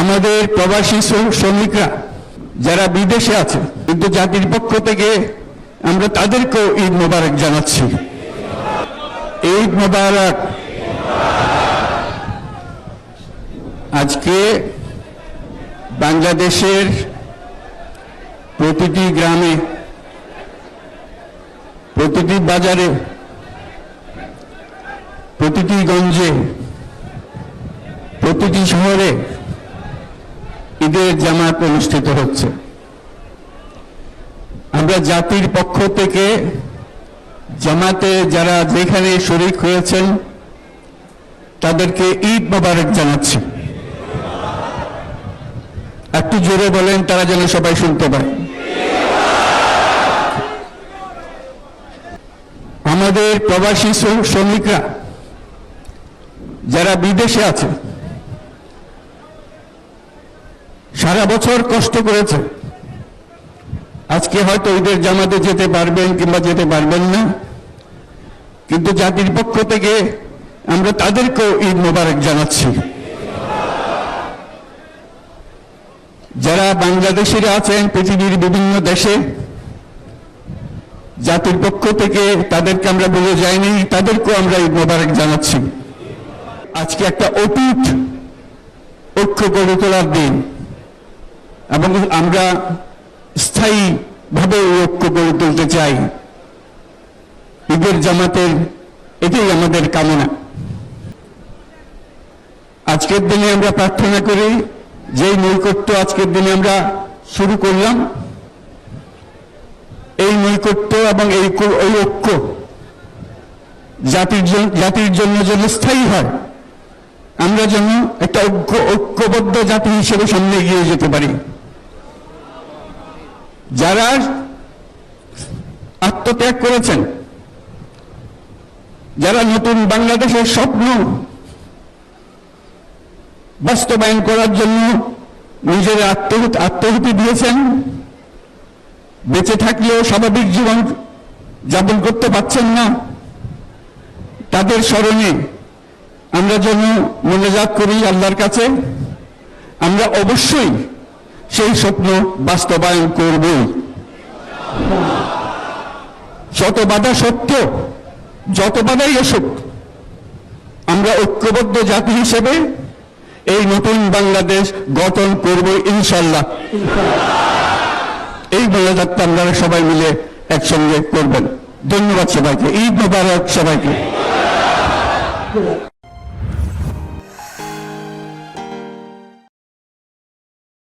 আমাদের প্রবাসী শ্রমিকরা যারা বিদেশে আছে, কিন্তু জাতির পক্ষ থেকে আমরা তাদেরকেও ঈদ মোবারক জানাচ্ছি। ঈদ মোবারক। আজকে বাংলাদেশের প্রতিটি গ্রামে, প্রতিটি বাজারে, প্রতিটি গঞ্জে, প্রতিটি শহরে ঈদের জামাত অনুষ্ঠিত হচ্ছে। আমরা জাতির পক্ষ থেকে জামাতে যারা যেখানে শরিক হয়েছেন, তাদেরকে ঈদ মোবারক জানাচ্ছি। একটু জোরে বলেন, তারা যেন সবাই শুনতে পায়। আমাদের প্রবাসী শ্রম- শ্রমিকরা, যারা বিদেশে আছে সারা বছর কষ্ট করেছে। আজকে হয়তো ঈদের জামাতে যেতে পারবেন কিংবা যেতে পারবেন না। কিন্তু জাতির পক্ষ থেকে আমরা তাদেরকেও ঈদ মোবারক জানাচ্ছি। যারা বাংলাদেশিরা আছেন, পৃথিবীর বিভিন্ন দেশে, জাতির পক্ষ থেকে তাদেরকে আমরা বলে যাইনি, তাদেরকেও আমরা ঈদ মোবারক জানাচ্ছি। আজকে একটা অটুট ঐক্য গড়ে তোলার দিন। এবং আমরা স্থায়ী ভাবে ঐক্য গড়ে তুলতে চাই। ঈদের জামাতের এটাই আমাদের কামনা। আজকের দিনে আমরা প্রার্থনা করি, যেই নৈকট্য আজকের দিনে আমরা শুরু করলাম, এই নৈকট্য এবং এই ঐক্য- জাতির জাতির জন্য যেন স্থায়ী হয়, আমরা যেন একটা ঐক্য, ঐক্যবদ্ধ জাতি হিসেবে সামনে এগিয়ে যেতে পারি। যারা আত্মত্যাগ করেছেন, যারা নতুন বাংলাদেশের স্বপ্ন বাস্তবায়ন করার জন্য নিজের আত্মহুতি আত্মহুতি দিয়েছেন, বেঁচে থাকলেও স্বাভাবিক জীবন যাপন করতে পারছেন না, তাদের স্মরণে আমরা যেন মনোজাত করি আল্লাহর কাছে। আমরা অবশ্যই সেই স্বপ্ন বাস্তবায়ন করব। যত বাধা সত্য, যত বাধাই আসুক, আমরা ঐক্যবদ্ধ জাতি হিসেবে এই নতুন বাংলাদেশ গঠন করব ইনশাল্লাহ। এই মনোজাতটা আপনারা সবাই মিলে একসঙ্গে করবেন। ধন্যবাদ সবাইকে। ঈদ মোবারক সবাইকে।